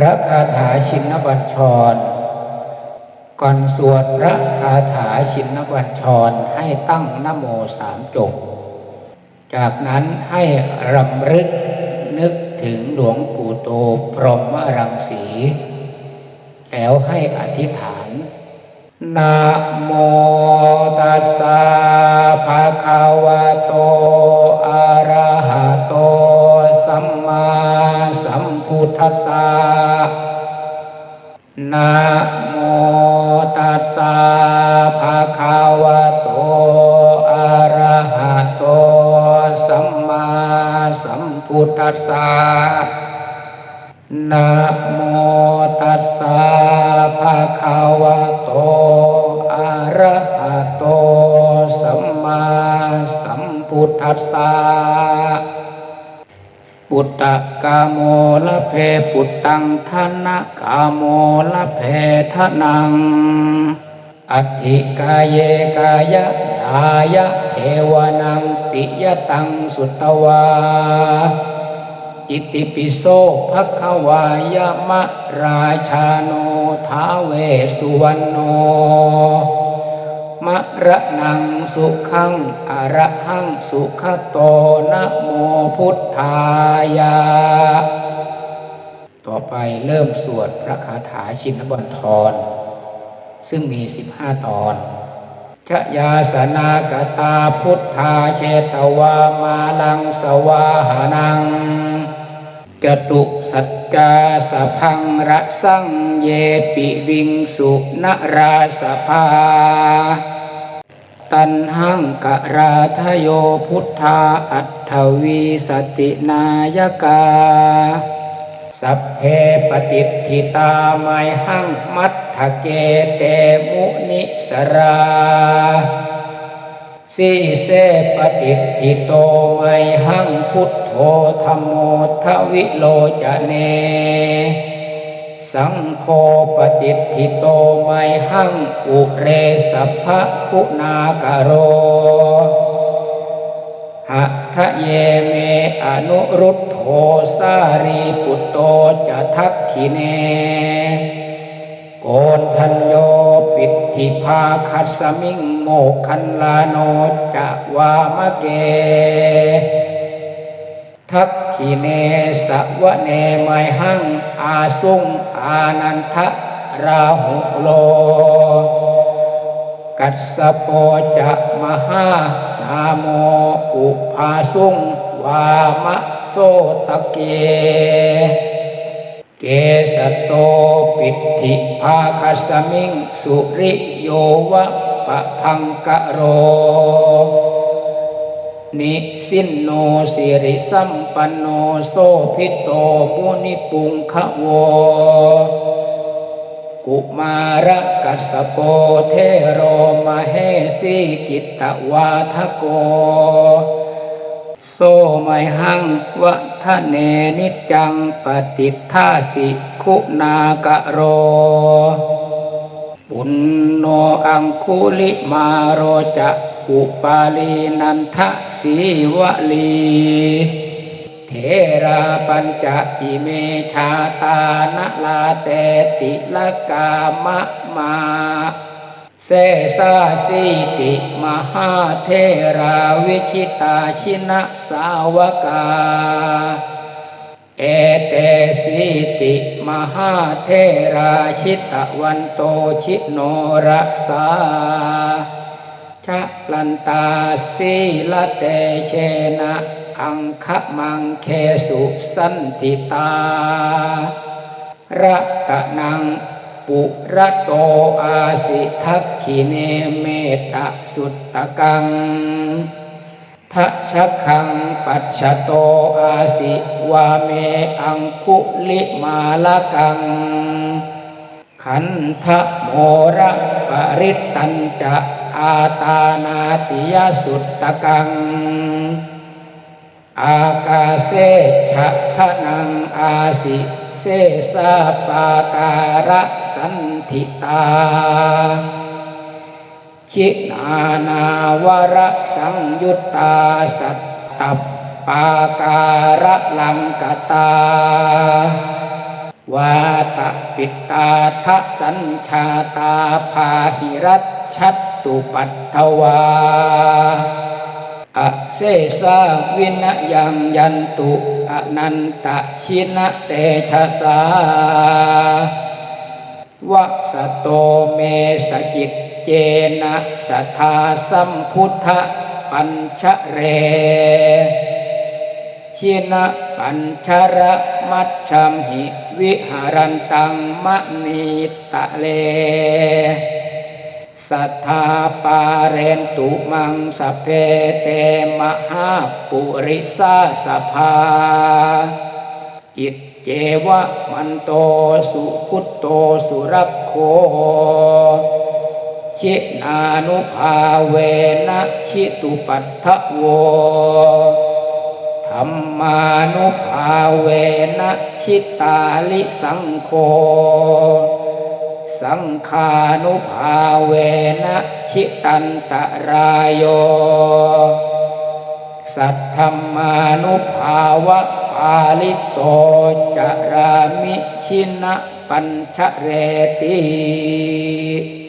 พระคาถาชินบัญชร ก่อนสวดพระคาถาชินบัญชรให้ตั้งนโมสามจบ จากนั้นให้รำลึกนึกถึงหลวงปู่โตพรหมรังสี แล้วให้อธิษฐาน นะโมตัสสะภะคะวะโต อะระหะโต สัมมา ทัสสะนะโมตัสสะภะคะวะโตอะระหะโตสัมมาสัมพุทธัสสะนะโมตัสสะภะคะวะ ปุตตังทนะกาโมละเพทนัง อัติกายเยกายะยายะเทวนังปิยตังสุตวา อิติปิโสภควายมะราชาโนทาเวสุวรรณโนมะระนังสุขังอระหังสุขโตนะโมพุทธายะ ต่อไปเริ่มสวดพระคาถาชินบัญทร ซึ่งมี 15 ตอนชยาสนากตาพุทธาเชตวามาลังสวาหานังจตุสัจจาสะพังระสังเยปิวิงสุนราสภา ตันหังกะราทโยพุทธาอัตถวีสตินายกา สัพเพปฏิทิตาไมหังมัตถเกเตมุนิสราสีเสปฏิทิโตไมหังพุทโธธรรมโมทวิโลจเน สังโฆปฏิทิโตไมหังอุเรสัพพะคุณากโรหัตถเย อนุรุตโธสารีปุตโตจะทักขิเน โกนทัญโยปิติภาคัสมิงโมกขันลาโนจะวามะเก ทักขิเนสวะเนไมหังอาสุงอานันทะราหุโล กัสสโปจะมหานาโมอุภาสุง วามะโสตะเก เกสโตปิติภาคัสมิงสุริโยวะปะพังกะโร นิสินโนสิริสัมปันโนโสพิโตมุนิปุงคะโวกุมารกัสโปเทโรมาเฮสีกิตตวาทโก โซไมหังวะทะเนนิจังปฏิทาสิคุณากะโร ปุณโนอังคุลิมาโรจะอุปาลีนันทะสีวลีเทราปัญจอิเมชาตานะลาเตติละกามะมา เสสาสีติมหาเทราวิชิตาชินะสาวกา เอเตสีติมหาเทราชิตวันโตชิโนรักษาชะลันตาสีละเตเชนะอังคมังเคสุสันติตาระตะนัง ปุระโตอาสิทักขิเนเมตะสุตตะกังทัชคังปัจฉโตอาสิวาเมอังคุลิมาละกัง ขันธโมระปริตตัญจะอาตานาติยสุตตะกัง อากาเสชะทะนังอาสิเสสาปาการะสันทิตาชินานาวรสังยุตตาสัตตปาการะลังกตาวาตปิตตาทะสัญชาตาพาหิรัชชัตตุปัตถวา อเซสาวินยังยันตุอนันตชินะเตชะสาวะสโตเมสกิจเจนะสัทธาสัมพุทธปัญชเร ชินะปัญชระมัชชัมหิ วิหารันตังมะนีตะเล สัทธาปาเรนตุมังสเพเตมหาปุริสาสภา อิจเจวะมันโตสุขุตโตสุรักโคชินานุภาเวนะชิตุปัฏฐโวธรรมานุภาเวนะชิตาลิสังโฆ สังคานุภาเวนะชิตันตรายโย สัทธรรมานุภาวะปาลิโตจารามิชินะปัญชเรติ